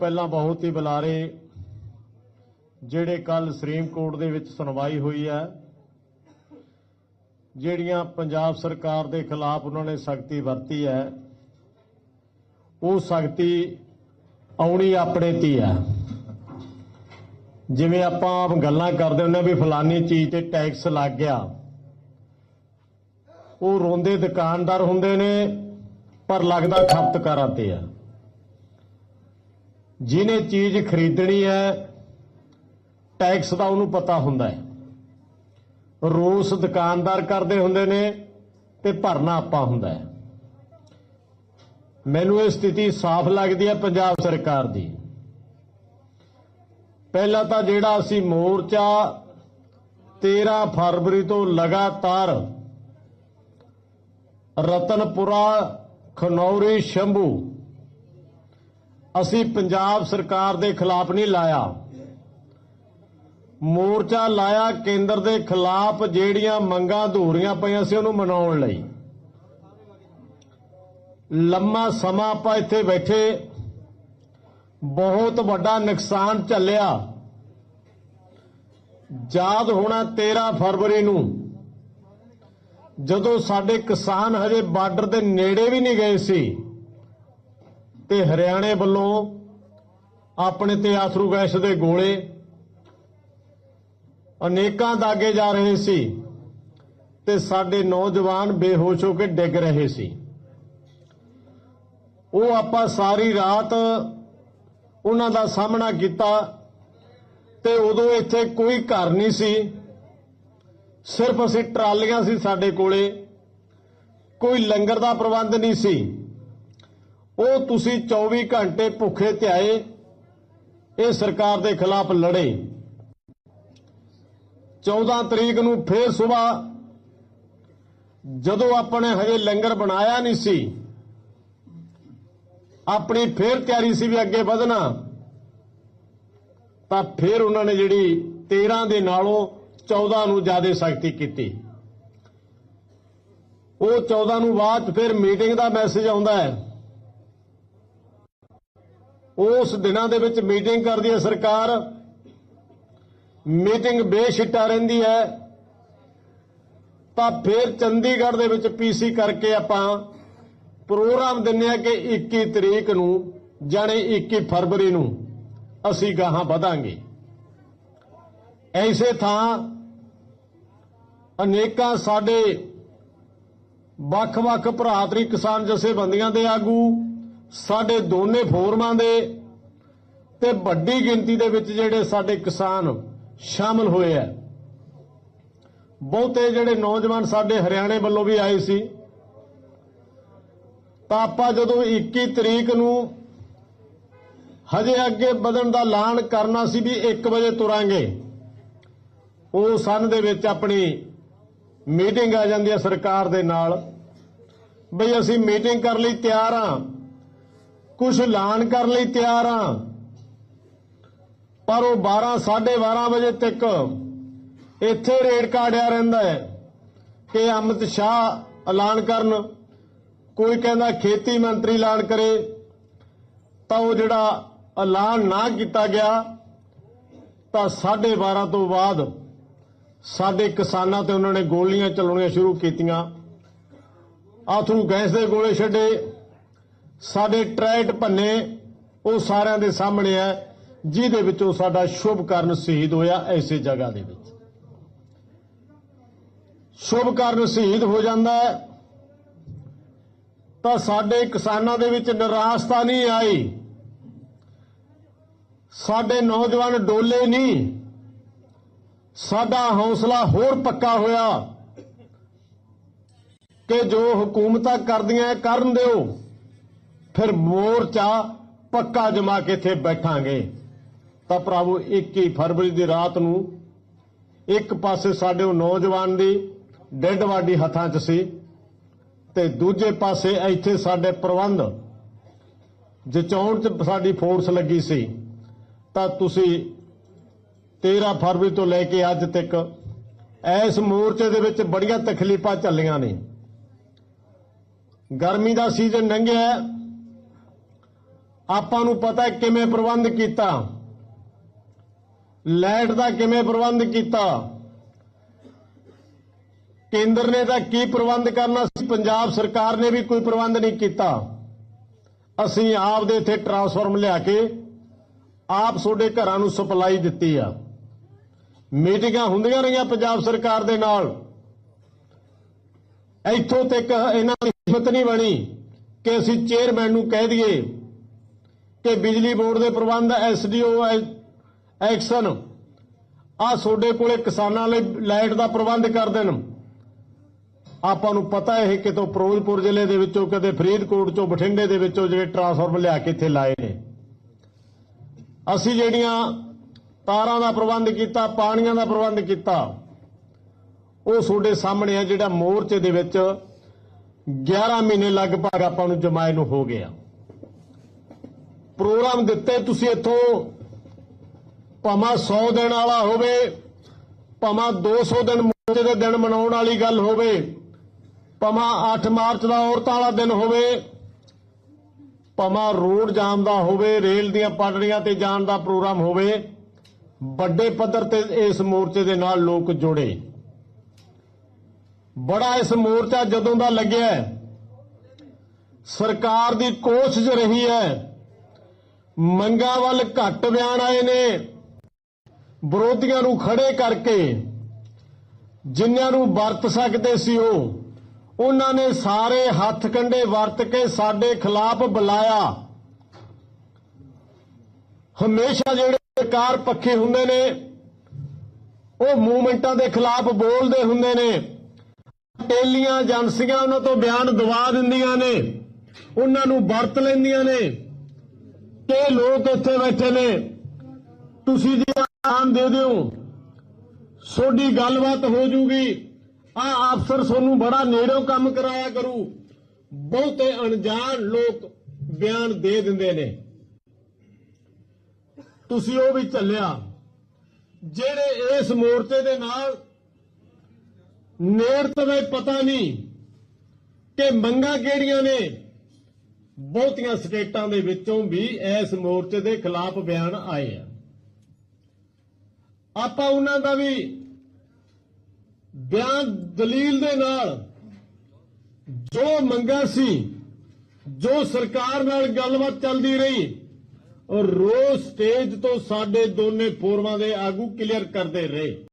ਪਹਿਲਾਂ ਬਹੁਤ ਹੀ ਬੁਲਾਰੇ ਜਿਹੜੇ ਕੱਲ ਸੁਪਰੀਮ ਕੋਰਟ ਦੇ ਵਿੱਚ ਸੁਣਵਾਈ ਹੋਈ ਹੈ, ਜਿਹੜੀਆਂ ਪੰਜਾਬ ਸਰਕਾਰ ਦੇ ਖਿਲਾਫ ਉਹਨਾਂ ਨੇ ਸਖਤੀ ਵਰਤੀ ਹੈ, ਉਹ ਸਖਤੀ ਆਉਣੀ ਆਪਣੇ ਤੇ ਹੈ। ਜਿਵੇਂ ਆਪਾਂ ਆਪ ਗੱਲਾਂ ਕਰਦੇ ਹੁੰਦੇ ਹਾਂ ਵੀ ਫਲਾਨੀ ਚੀਜ਼ ਤੇ ਟੈਕਸ ਲੱਗ ਗਿਆ, ਉਹ ਰੋਂਦੇ ਦੁਕਾਨਦਾਰ ਹੁੰਦੇ ਨੇ, ਪਰ ਲੱਗਦਾ ਖਪਤਕਾਰਾਂ ਤੇ ਆ। ਜਿਹਨੇ ਚੀਜ਼ ਖਰੀਦਣੀ ਹੈ ਟੈਕਸ ਦਾ ਉਹਨੂੰ ਪਤਾ ਹੁੰਦਾ ਹੈ। ਰੋਸ ਦੁਕਾਨਦਾਰ ਕਰਦੇ ਹੁੰਦੇ ਨੇ ਤੇ ਭਰਨਾ ਆਪਾਂ ਹੁੰਦਾ ਹੈ। ਮੈਨੂੰ ਇਹ ਸਥਿਤੀ ਸਾਫ਼ ਲੱਗਦੀ ਹੈ ਪੰਜਾਬ ਸਰਕਾਰ ਦੀ। ਪਹਿਲਾਂ ਤਾਂ ਜਿਹੜਾ ਅਸੀਂ ਮੋਰਚਾ 13 ਫਰਵਰੀ ਤੋਂ ਲਗਾਤਾਰ ਰਤਨਪੁਰਾ, ਖਨੌਰੀ, ਸ਼ੰਭੂ ਅਸੀਂ ਪੰਜਾਬ ਸਰਕਾਰ ਦੇ ਖਿਲਾਫ ਨਹੀਂ ਲਾਇਆ। ਮੋਰਚਾ ਲਾਇਆ ਕੇਂਦਰ ਦੇ ਖਿਲਾਫ ਜਿਹੜੀਆਂ ਮੰਗਾਂ ਅਧੂਰੀਆਂ ਪਈਆਂ ਸੀ ਉਹਨੂੰ ਮਨਾਉਣ ਲਈ। ਲੰਮਾ ਸਮਾਂ ਆਪਾਂ ਇੱਥੇ ਬੈਠੇ, ਬਹੁਤ ਵੱਡਾ ਨੁਕਸਾਨ ਝੱਲਿਆ। ਯਾਦ ਹੋਣਾ 13 ਫਰਵਰੀ ਨੂੰ, ਜਦੋਂ ਸਾਡੇ ਕਿਸਾਨ ਹਜੇ ਬਾਰਡਰ ਦੇ ਨੇੜੇ ਵੀ ਨਹੀਂ ਗਏ ਸੀ। ਤੇ ਹਰਿਆਣੇ ਵੱਲੋਂ ਆਪਣੇ ਤੇ ਆਸਰੂ ਗੈਸ ਦੇ ਗੋਲੇ ਅਨੇਕਾਂ ਦਾਗੇ ਜਾ ਰਹੇ ਸੀ ਤੇ ਸਾਡੇ ਨੌਜਵਾਨ ਬੇਹੋਸ਼ ਹੋ ਕੇ ਡਿੱਗ ਰਹੇ ਸੀ। ਉਹ ਆਪਾਂ ਸਾਰੀ ਰਾਤ ਉਹਨਾਂ ਦਾ ਸਾਹਮਣਾ ਕੀਤਾ ਤੇ ਉਦੋਂ ਇੱਥੇ ਕੋਈ ਘਰ ਨਹੀਂ ਸੀ। ਸਿਰਫ ਅਸੀਂ ਟਰਾਲੀਆਂ ਸੀ ਸਾਡੇ ਕੋਲੇ। ਕੋਈ ਲੰਗਰ ਦਾ ਪ੍ਰਬੰਧ ਨਹੀਂ ਸੀ। ਉਹ ਤੁਸੀਂ 24 ਘੰਟੇ ਭੁੱਖੇ ਧਿਆਏ, ਇਹ ਸਰਕਾਰ ਦੇ ਖਿਲਾਫ ਲੜੇ। 14 ਤਰੀਕ ਨੂੰ ਫੇਰ ਸਵੇਰ ਜਦੋਂ ਆਪਣੇ ਹਜੇ ਲੰਗਰ ਬਣਾਇਆ ਨਹੀਂ ਸੀ, ਆਪਣੀ ਫੇਰ ਤਿਆਰੀ ਸੀ ਵੀ ਅੱਗੇ ਵਧਣਾ, ਤਾਂ ਫੇਰ ਉਹਨਾਂ ਨੇ ਜਿਹੜੀ 13 ਦੇ ਨਾਲੋਂ 14 ਨੂੰ ਜ਼ਿਆਦਾ ਸਖਤੀ ਕੀਤੀ। ਉਹ 14 ਨੂੰ ਬਾਅਦ ਫਿਰ ਮੀਟਿੰਗ ਦਾ ਮੈਸੇਜ ਆਉਂਦਾ ਹੈ। ਉਸ ਦਿਨਾਂ ਦੇ ਵਿੱਚ ਮੀਟਿੰਗ ਕਰਦੀ ਹੈ ਸਰਕਾਰ। ਮੀਟਿੰਗ ਬੇਸ਼ਿੱਟਾ ਰਹਿੰਦੀ ਹੈ। ਤਾਂ ਫਿਰ ਚੰਡੀਗੜ੍ਹ ਦੇ ਵਿੱਚ ਪੀਸੀ ਕਰਕੇ ਆਪਾਂ ਪ੍ਰੋਗਰਾਮ ਦਿੰਨੇ ਆ ਕਿ 21 ਤਰੀਕ ਨੂੰ ਜਾਣੇ 21 ਫਰਵਰੀ ਨੂੰ ਅਸੀਂ ਗਾਹਾਂ ਵਧਾਂਗੇ। ਐਸੇ ਥਾਂ ਅਨੇਕਾਂ ਸਾਡੇ ਵੱਖ-ਵੱਖ ਭਰਾਤਰੀ ਕਿਸਾਨ ਜਥੇਬੰਦੀਆਂ ਦੇ ਆਗੂ ਸਾਡੇ ਦੋਨੇ ਫੋਰਮਾਂ ਦੇ ਤੇ ਵੱਡੀ ਗਿਣਤੀ ਦੇ ਵਿੱਚ ਜਿਹੜੇ ਸਾਡੇ ਕਿਸਾਨ ਸ਼ਾਮਲ ਹੋਏ ਆ। ਬਹੁਤੇ ਜਿਹੜੇ ਨੌਜਵਾਨ ਸਾਡੇ ਹਰਿਆਣੇ ਵੱਲੋਂ ਵੀ ਆਏ ਸੀ। ਤਾਂ ਆਪਾਂ ਜਦੋਂ 21 ਤਰੀਕ ਨੂੰ ਹਜੇ ਅੱਗੇ ਵਧਣ ਦਾ ਐਲਾਨ ਕਰਨਾ ਸੀ ਵੀ 1 ਵਜੇ ਤੁਰਾਂਗੇ, ਉਹ ਸਨ ਦੇ ਵਿੱਚ ਆਪਣੀ ਮੀਟਿੰਗ ਆ ਜਾਂਦੀ ਹੈ ਸਰਕਾਰ ਦੇ ਨਾਲ, ਬਈ ਅਸੀਂ ਮੀਟਿੰਗ ਕਰਨ ਲਈ, ਤਿਆਰ ਹਾਂ ਕੁਝ ਐਲਾਨ ਕਰਨ ਲਈ ਤਿਆਰ ਹਾਂ ਪਰ ਉਹ 12 12:30 ਵਜੇ ਤੱਕ ਇੱਥੇ ਰੇਡ ਕਾੜਿਆ ਰਹਿੰਦਾ ਹੈ ਕਿ ਅਮਿਤ ਸ਼ਾਹ ਐਲਾਨ ਕਰਨ। ਕੋਈ ਕਹਿੰਦਾ ਖੇਤੀ ਮੰਤਰੀ ਐਲਾਨ ਕਰੇ, ਤਾਂ ਉਹ ਜਿਹੜਾ ਐਲਾਨ ਨਾ ਕੀਤਾ ਗਿਆ, ਤਾਂ 12:30 ਤੋਂ ਬਾਅਦ ਸਾਡੇ ਕਿਸਾਨਾਂ ਤੇ ਉਹਨਾਂ ਨੇ ਗੋਲੀਆਂ ਚਲਾਉਣੀਆਂ ਸ਼ੁਰੂ ਕੀਤੀਆਂ। ਆਥਰੂ ਗੈਸ ਦੇ ਗੋਲੇ ਛੱਡੇ। ਸਾਡੇ ਟਰੈਟ ਭੰਨੇ ਉਹ ਸਾਰਿਆਂ ਦੇ ਸਾਹਮਣੇ ਹੈ, ਜਿਹਦੇ ਵਿੱਚੋਂ ਸਾਡਾ ਸ਼ੁਭ ਕਰਨ ਸ਼ਹੀਦ ਹੋਇਆ ਐਸੇ ਜਗ੍ਹਾ ਦੇ ਵਿੱਚ। ਸ਼ੁਭ ਕਰਨ ਸ਼ਹੀਦ ਹੋ ਜਾਂਦਾ ਹੈ। ਤਾਂ ਸਾਡੇ ਕਿਸਾਨਾਂ ਦੇ ਵਿੱਚ ਨਿਰਾਸ਼ਤਾ ਨਹੀਂ ਆਈ। ਸਾਡੇ ਨੌਜਵਾਨ ਡੋਲੇ ਨਹੀਂ। ਸਾਡਾ ਹੌਸਲਾ ਹੋਰ ਪੱਕਾ ਹੋਇਆ ਕਿ ਜੋ ਹਕੂਮਤਾਂ ਕਰਦੀਆਂ ਕਰਨ ਦਿਓ। ਫਿਰ ਮੋਰਚਾ ਪੱਕਾ ਜਮਾ ਕੇ ਇੱਥੇ ਬੈਠਾਂਗੇ। ਤਾਂ ਭਰਾਵੋ 21 ਫਰਵਰੀ ਦੀ ਰਾਤ ਨੂੰ ਇੱਕ ਪਾਸੇ ਸਾਡੇ ਉਹ ਨੌਜਵਾਨ ਦੀ ਡੈੱਡ ਬਾਡੀ ਹੱਥਾਂ 'ਚ ਸੀ ਤੇ ਦੂਜੇ ਪਾਸੇ ਇੱਥੇ ਸਾਡੇ ਪ੍ਰਬੰਧ ਜਚਾਉਣ 'ਚ ਸਾਡੀ ਫੋਰਸ ਲੱਗੀ ਸੀ, ਤਾਂ ਤੁਸੀਂ 13 ਫਰਵਰੀ ਤੋਂ ਲੈ ਕੇ ਅੱਜ ਤੱਕ ਇਸ ਮੋਰਚੇ ਦੇ ਵਿੱਚ ਬੜੀਆਂ ਤਕਲੀਫਾਂ ਚੱਲੀਆਂ ਨੇ। ਗਰਮੀ ਦਾ ਸੀਜ਼ਨ ਲੰਘਿਆ ਆਪਾਂ ਨੂੰ ਪਤਾ ਕਿਵੇਂ ਪ੍ਰਬੰਧ ਕੀਤਾ। ਲਾਈਟ ਦਾ ਕਿਵੇਂ ਪ੍ਰਬੰਧ ਕੀਤਾ। ਕੇਂਦਰ ਨੇ ਤਾਂ ਕੀ ਪ੍ਰਬੰਧ ਕਰਨਾ ਸੀ? ਪੰਜਾਬ ਸਰਕਾਰ ਨੇ ਵੀ ਕੋਈ ਪ੍ਰਬੰਧ ਨਹੀਂ ਕੀਤਾ। ਅਸੀਂ ਆਪ ਦੇ ਇੱਥੇ ਟਰਾਂਸਫਾਰਮ ਲਿਆ ਕੇ ਆਪ ਤੁਹਾਡੇ ਘਰਾਂ ਨੂੰ ਸਪਲਾਈ ਦਿੱਤੀ ਆ। ਮੀਟਿੰਗਾਂ ਹੁੰਦੀਆਂ ਰਹੀਆਂ ਪੰਜਾਬ ਸਰਕਾਰ ਦੇ ਨਾਲ। ਇੱਥੋਂ ਤੱਕ ਇਹਨਾਂ ਦੀ ਹਿੰਮਤ ਨਹੀਂ ਬਣੀ ਕਿ ਅਸੀਂ ਚੇਅਰਮੈਨ ਨੂੰ ਕਹਿ ਦਈਏ ਕਿ ਬਿਜਲੀ ਬੋਰਡ ਦੇ ਪ੍ਰਬੰਧ ਐਸਡੀਓ ਐਕਸ਼ਨ ਆ ਤੁਹਾਡੇ ਕੋਲੇ ਕਿਸਾਨਾਂ ਲਈ ਲਾਈਟ ਦਾ ਪ੍ਰਬੰਧ ਕਰ ਦੇਣ। ਆਪਾਂ ਨੂੰ ਪਤਾ ਇਹ ਕਿਤੋਂ ਫਿਰੋਜ਼ਪੁਰ ਜ਼ਿਲ੍ਹੇ ਦੇ ਵਿੱਚੋਂ ਕਦੇ ਫਰੀਦਕੋਟ ਚੋਂ ਬਠਿੰਡੇ ਦੇ ਵਿੱਚੋਂ ਜਿਹੜੇ ਟਰਾਂਸਫਾਰਮਰ ਲਿਆ ਕੇ ਇੱਥੇ ਲਾਏ ਨੇ। ਅਸੀਂ ਜਿਹੜੀਆਂ ਤਾਰਾਂ ਦਾ ਪ੍ਰਬੰਧ ਕੀਤਾ, ਪਾਣੀਆਂ ਦਾ ਪ੍ਰਬੰਧ ਕੀਤਾ, ਉਹ ਤੁਹਾਡੇ ਸਾਹਮਣੇ ਆ ਜਿਹੜਾ ਮੋਰਚੇ ਦੇ ਵਿੱਚ 11 ਮਹੀਨੇ ਲਗਭਗ ਆਪਾਂ ਨੂੰ ਜਮਾਏ ਨੂੰ ਹੋ ਗਿਆ। ਪ੍ਰੋਗਰਾਮ ਦਿੱਤੇ, ਤੁਸੀਂ ਇੱਥੋਂ ਭਾਵੇਂ 100 ਦਿਨ ਵਾਲਾ ਹੋਵੇ, ਭਾਵੇਂ 200 ਦਿਨ ਮੋਰਚੇ ਦੇ ਦਿਨ ਮਨਾਉਣ ਵਾਲੀ ਗੱਲ ਹੋਵੇ, ਭਾਵੇਂ 8 ਮਾਰਚ ਦਾ ਔਰਤਾਂ ਵਾਲਾ ਦਿਨ ਹੋਵੇ, ਭਾਵੇਂ ਰੋਡ ਜਾਮ ਦਾ ਹੋਵੇ, ਰੇਲ ਦੀਆਂ ਪਟੜੀਆਂ ਤੇ ਜਾਣ ਦਾ ਪ੍ਰੋਗਰਾਮ ਹੋਵੇ, ਵੱਡੇ ਪੱਧਰ ਤੇ ਇਸ ਮੋਰਚੇ ਦੇ ਨਾਲ ਲੋਕ ਜੁੜੇ। ਬੜਾ ਇਸ ਮੋਰਚਾ ਜਦੋਂ ਦਾ ਲੱਗਿਆ ਸਰਕਾਰ ਦੀ ਕੋਸ਼ਿਸ਼ ਰਹੀ ਹੈ ਮੰਗਾਂ ਵੱਲ ਘੱਟ ਬਿਆਨ ਆਏ ਨੇ। ਵਿਰੋਧੀਆਂ ਨੂੰ ਖੜੇ ਕਰਕੇ ਜਿਨ੍ਹਾਂ ਨੂੰ ਵਰਤ ਸਕਦੇ ਸੀ ਉਹ, ਉਹਨਾਂ ਨੇ ਸਾਰੇ ਹੱਥ ਕੰਡੇ ਵਰਤ ਕੇ ਸਾਡੇ ਖਿਲਾਫ ਬੁਲਾਇਆ। ਹਮੇਸ਼ਾ ਜਿਹੜੇ ਸਰਕਾਰ ਪੱਖੇ ਹੁੰਦੇ ਨੇ, ਉਹ ਮੂਵਮੈਂਟਾਂ ਦੇ ਖਿਲਾਫ ਬੋਲਦੇ ਹੁੰਦੇ ਨੇ। ਟੇਲੀਆਂ, ਏਜੰਸੀਆਂ ਉਹਨਾਂ ਤੋਂ ਬਿਆਨ ਦਵਾ ਦਿੰਦੀਆਂ ਨੇ, ਉਹਨਾਂ ਨੂੰ ਵਰਤ ਲੈਂਦੀਆਂ ਨੇ। ਕਿ ਲੋਕ ਇੱਥੇ ਬੈਠੇ ਨੇ। ਤੁਸੀਂ ਜੀ ਆਮ ਦੇ ਦਿਓ। ਸੋਡੀ ਗੱਲਬਾਤ ਹੋ ਜੂਗੀ। ਆ ਅਫਸਰ ਤੁਹਾਨੂੰ ਬੜਾ ਨੇੜੋਂ ਕੰਮ ਕਰਾਇਆ ਕਰੂ। ਬਹੁਤੇ ਅਣਜਾਣ ਲੋਕ ਬਿਆਨ ਦੇ ਦਿੰਦੇ ਨੇ। ਤੁਸੀਂ ਉਹ ਵੀ ਚੱਲਿਆ। ਜਿਹੜੇ ਇਸ ਮੋਰਚੇ ਦੇ ਨਾਲ ਨੇੜਤਵੇ ਪਤਾ ਨਹੀਂ ਕਿ ਮੰਗਾਂ ਕਿਹੜੀਆਂ ਨੇ। ਬਹੁਤੀਆਂ ਸਟੇਟਾਂ ਦੇ ਵਿੱਚੋਂ ਵੀ ਇਸ ਮੋਰਚੇ ਦੇ ਖਿਲਾਫ ਬਿਆਨ ਆਏ ਆ। ਆਪਾਂ ਉਹਨਾਂ ਦਾ ਵੀ ਬਿਆਨ ਦਲੀਲ ਦੇ ਨਾਲ ਜੋ ਮੰਗਾ ਸੀ, ਜੋ ਸਰਕਾਰ ਨਾਲ ਗੱਲਬਾਤ ਚੱਲਦੀ ਰਹੀ ਔਰ ਰੋਜ਼ ਸਟੇਜ ਤੋਂ ਸਾਡੇ ਦੋਨੇ ਫੋਰਮਾਂ ਦੇ ਆਗੂ ਕਲੀਅਰ ਕਰਦੇ ਰਹੇ।